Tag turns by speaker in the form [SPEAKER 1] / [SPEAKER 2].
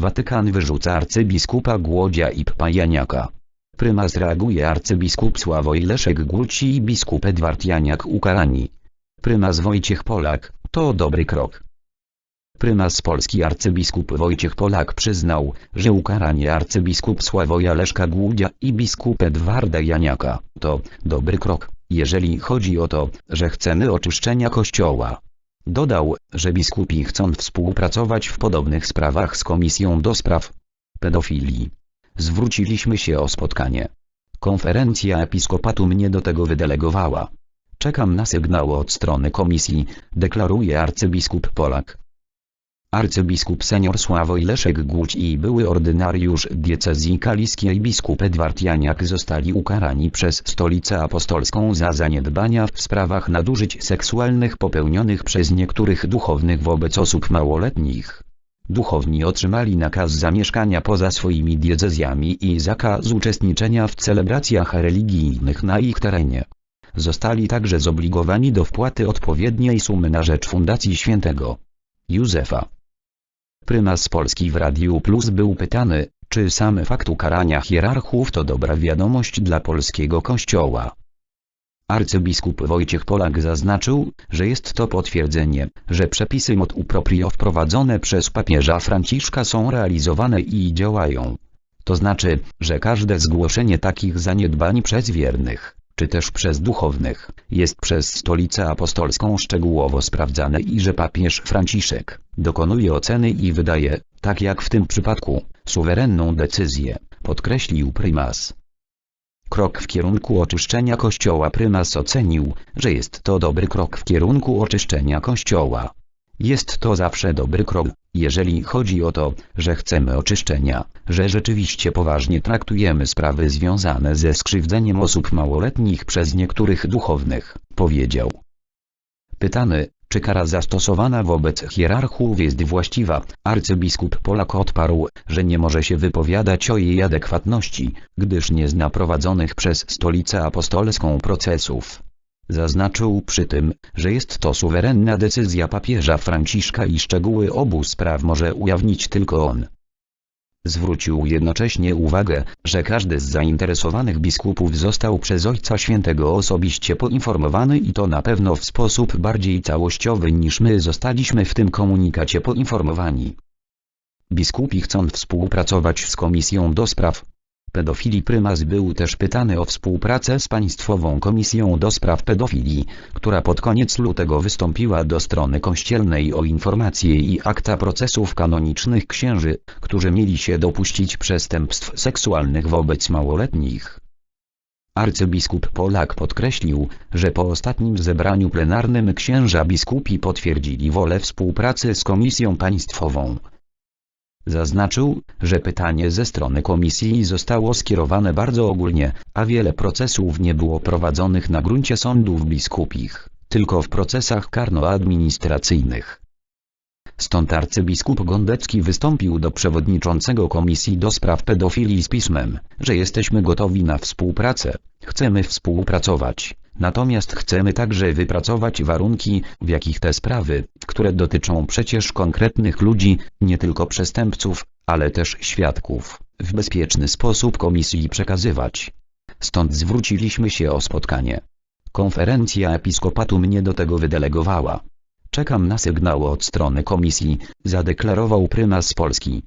[SPEAKER 1] Watykan wyrzuca arcybiskupa Głodzia i Pajaniaka. Prymas reaguje arcybiskup Sławoj Leszek Głódź i biskup Edward Janiak ukarani. Prymas Wojciech Polak, to dobry krok. Prymas Polski arcybiskup Wojciech Polak przyznał, że ukaranie arcybiskup Sławoja Leszka Głudzia i biskup Edwarda Janiaka to dobry krok, jeżeli chodzi o to, że chcemy oczyszczenia kościoła. Dodał, że biskupi chcą współpracować w podobnych sprawach z Komisją do Spraw Pedofilii. Zwróciliśmy się o spotkanie. Konferencja episkopatu mnie do tego wydelegowała. Czekam na sygnał od strony komisji, deklaruje arcybiskup Polak. Arcybiskup senior Sławoj Leszek Głódź i były ordynariusz diecezji kaliskiej biskup Edward Janiak zostali ukarani przez Stolicę Apostolską za zaniedbania w sprawach nadużyć seksualnych popełnionych przez niektórych duchownych wobec osób małoletnich. Duchowni otrzymali nakaz zamieszkania poza swoimi diecezjami i zakaz uczestniczenia w celebracjach religijnych na ich terenie. Zostali także zobligowani do wpłaty odpowiedniej sumy na rzecz Fundacji Świętego Józefa. Prymas Polski w Radiu Plus był pytany, czy sam fakt ukarania hierarchów to dobra wiadomość dla polskiego kościoła. Arcybiskup Wojciech Polak zaznaczył, że jest to potwierdzenie, że przepisy mod proprio wprowadzone przez papieża Franciszka są realizowane i działają. To znaczy, że każde zgłoszenie takich zaniedbań przez wiernych, czy też przez duchownych, jest przez Stolicę Apostolską szczegółowo sprawdzane i że papież Franciszek dokonuje oceny i wydaje, tak jak w tym przypadku, suwerenną decyzję, podkreślił prymas. Krok w kierunku oczyszczenia Kościoła prymas ocenił, że jest to dobry krok w kierunku oczyszczenia Kościoła. Jest to zawsze dobry krok, jeżeli chodzi o to, że chcemy oczyszczenia, że rzeczywiście poważnie traktujemy sprawy związane ze skrzywdzeniem osób małoletnich przez niektórych duchownych, powiedział. Pytany, czy kara zastosowana wobec hierarchów jest właściwa, arcybiskup Polak odparł, że nie może się wypowiadać o jej adekwatności, gdyż nie zna prowadzonych przez Stolicę Apostolską procesów. Zaznaczył przy tym, że jest to suwerenna decyzja papieża Franciszka i szczegóły obu spraw może ujawnić tylko on. Zwrócił jednocześnie uwagę, że każdy z zainteresowanych biskupów został przez Ojca Świętego osobiście poinformowany i to na pewno w sposób bardziej całościowy niż my zostaliśmy w tym komunikacie poinformowani. Biskupi chcą współpracować z Komisją do Spraw Pedofilii prymas był też pytany o współpracę z Państwową Komisją do Spraw Pedofilii, która pod koniec lutego wystąpiła do strony kościelnej o informacje i akta procesów kanonicznych księży, którzy mieli się dopuścić przestępstw seksualnych wobec małoletnich. Arcybiskup Polak podkreślił, że po ostatnim zebraniu plenarnym księża biskupi potwierdzili wolę współpracy z Komisją Państwową. Zaznaczył, że pytanie ze strony komisji zostało skierowane bardzo ogólnie, a wiele procesów nie było prowadzonych na gruncie sądów biskupich, tylko w procesach karno-administracyjnych. Stąd arcybiskup Gondecki wystąpił do przewodniczącego Komisji do Spraw Pedofilii z pismem, że jesteśmy gotowi na współpracę, chcemy współpracować, Natomiast chcemy także wypracować warunki, w jakich te sprawy, które dotyczą przecież konkretnych ludzi, nie tylko przestępców, ale też świadków, w bezpieczny sposób komisji przekazywać. Stąd zwróciliśmy się o spotkanie. Konferencja episkopatu mnie do tego wydelegowała. Czekam na sygnał od strony komisji, zadeklarował prymas Polski.